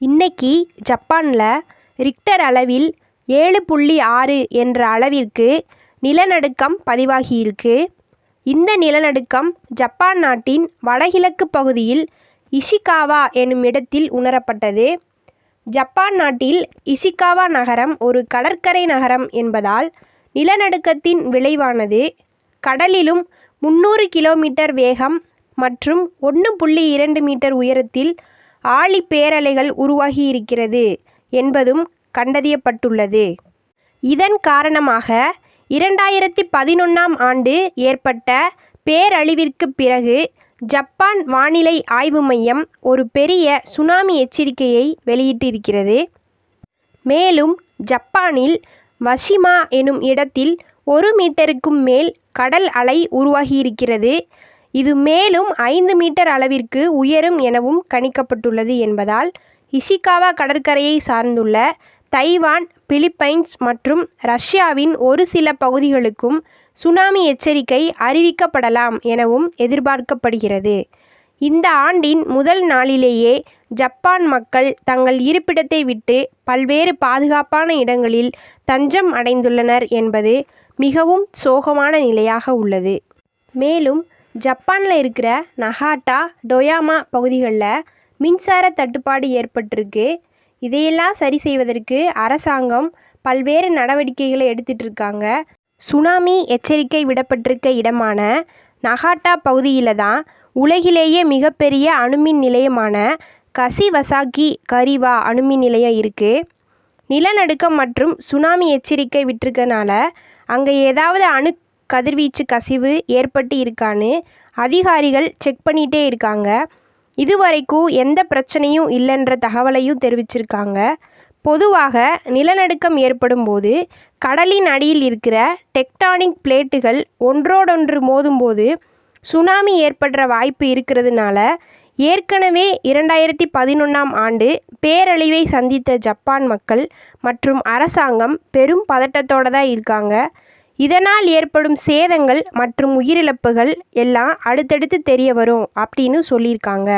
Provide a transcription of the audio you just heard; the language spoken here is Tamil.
இன்னைக்கு ஜப்பானில் ரிக்டர் அளவில் ஏழு புள்ளி ஆறு என்ற அளவிற்கு நிலநடுக்கம் பதிவாகியிருக்கு. இந்த நிலநடுக்கம் ஜப்பான் நாட்டின் வடகிழக்கு பகுதியில் இஷிகாவா எனும் இடத்தில் உணரப்பட்டது. ஜப்பான் நாட்டில் இஷிகாவா நகரம் ஒரு கடற்கரை நகரம் என்பதால் நிலநடுக்கத்தின் விளைவானது கடலிலும் முந்நூறு கிலோமீட்டர் வேகம் மற்றும் ஒன்று புள்ளி இரண்டு மீட்டர் உயரத்தில் ஆழிப்பேரலைகள் உருவாகியிருக்கிறது என்பதும் கண்டறியப்பட்டுள்ளது. இதன் காரணமாக இரண்டாயிரத்தி பதினொன்றாம் ஆண்டு ஏற்பட்ட பேரழிவிற்குப் பிறகு ஜப்பான் வானிலை ஆய்வு மையம் ஒரு பெரிய சுனாமி எச்சரிக்கையை வெளியிட்டிருக்கிறது. மேலும் ஜப்பானில் வஷிமா எனும் இடத்தில் ஒரு மீட்டருக்கும் மேல் கடல் அலை உருவாகியிருக்கிறது. இது மேலும் ஐந்து மீட்டர் அளவிற்கு உயரும் எனவும் கணிக்கப்பட்டுள்ளது என்பதால் இஷிகாவா கடற்கரையை சார்ந்துள்ள தைவான் பிலிப்பைன்ஸ் மற்றும் ரஷ்யாவின் ஒரு சில பகுதிகளுக்கும் சுனாமி எச்சரிக்கை அறிவிக்கப்படலாம் எனவும் எதிர்பார்க்கப்படுகிறது. இந்த ஆண்டின் முதல் நாளிலேயே ஜப்பான் மக்கள் தங்கள் இருப்பிடத்தை விட்டு பல்வேறு பாதுகாப்பான இடங்களில் தஞ்சம் அடைந்துள்ளனர் என்பது மிகவும் சோகமான நிலையாக உள்ளது. மேலும் ஜப்பானில் இருக்கிற நகாட்டா டொயாமா பகுதிகளில் மின்சார தட்டுப்பாடு ஏற்பட்டிருக்கு. இதையெல்லாம் சரி செய்வதற்கு அரசாங்கம் பல்வேறு நடவடிக்கைகளை எடுத்துட்டு இருக்காங்க. சுனாமி எச்சரிக்கை விடப்பட்டிருக்க இடமான நகாட்டா பகுதியில் தான் உலகிலேயே மிகப்பெரிய அணுமின் நிலையமான கசிவசாகி கரிவா அணுமின் நிலையம் இருக்குது நிலநடுக்கம் மற்றும் சுனாமி எச்சரிக்கை விட்டிருக்கனால அங்கே ஏதாவது அணு கதிர்வீச்சு கசிவு ஏற்பட்டு இருக்கான்னு அதிகாரிகள் செக் பண்ணிகிட்டே இருக்காங்க. இதுவரைக்கும் எந்த பிரச்சனையும் இல்லைன்ற தகவலையும் தெரிவிச்சிருக்காங்க. பொதுவாக நிலநடுக்கம் ஏற்படும் போது கடலின் அடியில் இருக்கிற டெக்டானிக் பிளேட்டுகள் ஒன்றோடொன்று மோதும்போது சுனாமி ஏற்படுற வாய்ப்பு இருக்கிறதுனால ஏற்கனவே இரண்டாயிரத்தி பதினொன்றாம் ஆண்டு பேரழிவை சந்தித்த ஜப்பான் மக்கள் மற்றும் அரசாங்கம் பெரும் பதட்டத்தோடு தான் இருக்காங்க. இதனால் ஏற்படும் சேதங்கள் மற்றும் உயிரிழப்புகள் எல்லாம் அடுத்தடுத்து தெரிய வரும் அப்படின்னு சொல்லியிருக்காங்க.